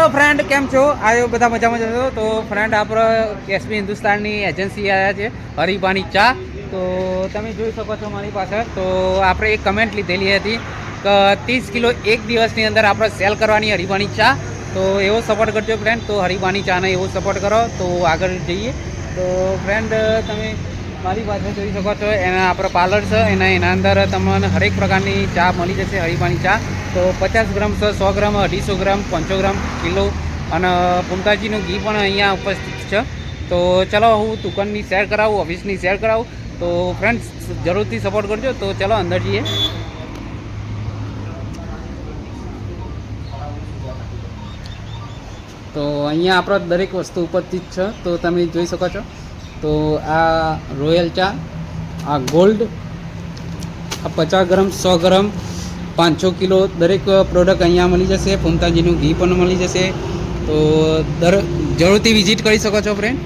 Hello friend કેમ છો? આયો બધા મજામાં જશો તો ફ્રેન્ડ આપણે એસબી હિન્દુસ્તાનની એજન્સી આવ્યા છે હરિભાની ચા. તો તમે જોઈ શકો છો મારી પાસે તો આપણે એક કમેન્ટ લીધેલી હતી કે ત્રીસ કિલો એક દિવસની અંદર આપણે સેલ કરવાની હરિભાની ચા. તો એવો સપોર્ટ કરજો ફ્રેન્ડ તો હરિભાની ચાને એવો સપોર્ટ કરો. તો આગળ જઈએ. તો ફ્રેન્ડ તમે મારી પાસે જોઈ શકો છો. એના આપણો પાર્લર છે. એના એના અંદર તમને હરેક પ્રકારની ચા મળી જશે હરિભાની ચા. તો પચાસ ગ્રામ સો ગ્રામ, અઢીસો ગ્રામ, પાંચસો ગ્રામ કિલો. અને પુમતાજીનું ઘી પણ અહીંયા ઉપસ્થિત છે. તો ચલો હું દુકાનની શેર કરાવું, ઓફિસની શેર કરાવું. તો ફ્રેન્ડ્સ જરૂરથી સપોર્ટ કરજો. તો ચલો અંદર જઈએ. તો અહીંયા આપણો દરેક વસ્તુ ઉપસ્થિત છે. તો તમે જોઈ શકો છો. તો આ રોયલ ચા, આ ગોલ્ડ, આ પચાસ ગ્રામ, સો ગ્રામ પાંચસો કિલો દરેક પ્રોડક્ટ અહીંયા મળી જશે. પુમતાજીનું ઘી પણ મળી જશે. તો દર, જરૂરથી વિઝિટ કરી શકો છો friend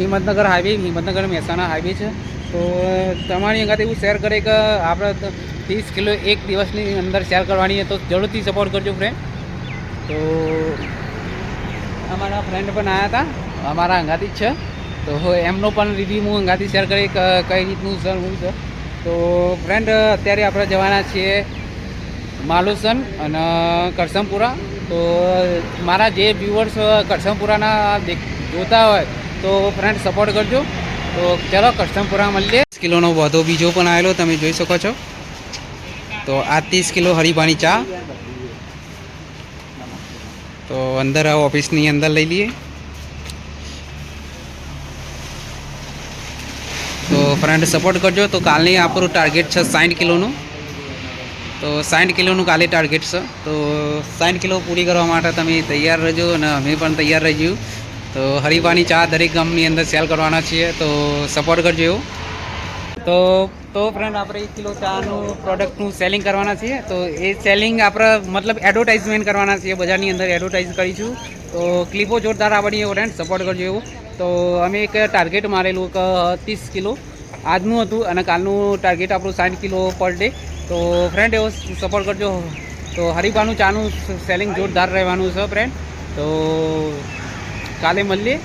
Himmatnagar highway Himmatnagar Mehsana highway છે. તો તમારી અંગાત એવું શેર કરે કે આપણે ત્રીસ કિલો એક દિવસની અંદર શેર કરવાની તો જરૂરથી સપોર્ટ કરજો ફ્રેન્ડ તો, અમારા ફ્રેન્ડ પણ આવ્યા હતા. અમારા અંગાથી જ છે. તો, એમનો પણ રિવ્યૂ હું અંગાથી શેર કરી કઈ રીતનું સર હું છે. તો ફ્રેન્ડ અત્યારે આપણે જવાના છીએ માલુસન અને કરસમપુરા. તો મારા જે વ્યુઅર્સ કરસમપુરાના જોતા હોય, તો ફ્રેન્ડ સપોર્ટ કરજો. તો ચલો કરસમપુરા મળીએ. કિલોનો વધો બીજો પણ આવેલો, તમે જોઈ શકો છો. તો આ ત્રીસ કિલો હરીબાની ચા. તો અંદર આ ઓફિસની અંદર લઈ લઈએ. તો ફ્રેન્ડ સપોર્ટ કરજો. તો કાલની આપણું ટાર્ગેટ છે સાઠ કિલોનું. તો સાઠ કિલોનું કાલે ટાર્ગેટ છે. તો સાઠ કિલો પૂરી કરવા માટે તમે તૈયાર રહેજો અને અમે પણ તૈયાર રહીશું તો હરિભાની ચા દરેક ગામની અંદર સેલ કરવાના છીએ. તો સપોર્ટ કરજો તો તો ફ્રેન્ડ આપણે એક કિલો ચાનું પ્રોડક્ટનું સેલિંગ કરવાના છીએ. તો એ સેલિંગ આપણે મતલબ એડવર્ટાઇઝમેન્ટ કરવાના છીએ. બજારની અંદર એડવર્ટાઇઝ કરીશું. તો ક્લિપો જોરદાર આવવાની એવો ફ્રેન્ડ સપોર્ટ કરજો એવું. તો અમે એક ટાર્ગેટ મારેલું કે ત્રીસ કિલો. આજનું હતું અને કાલનું ટાર્ગેટ આપણું સાઠ કિલો પર ડે તો ફ્રેન્ડ એવો સપોર્ટ કરજો. તો હરિભાનું ચાનું સેલિંગ જોરદાર રહેવાનું છે ફ્રેન્ડ તો કાલે મળીએ.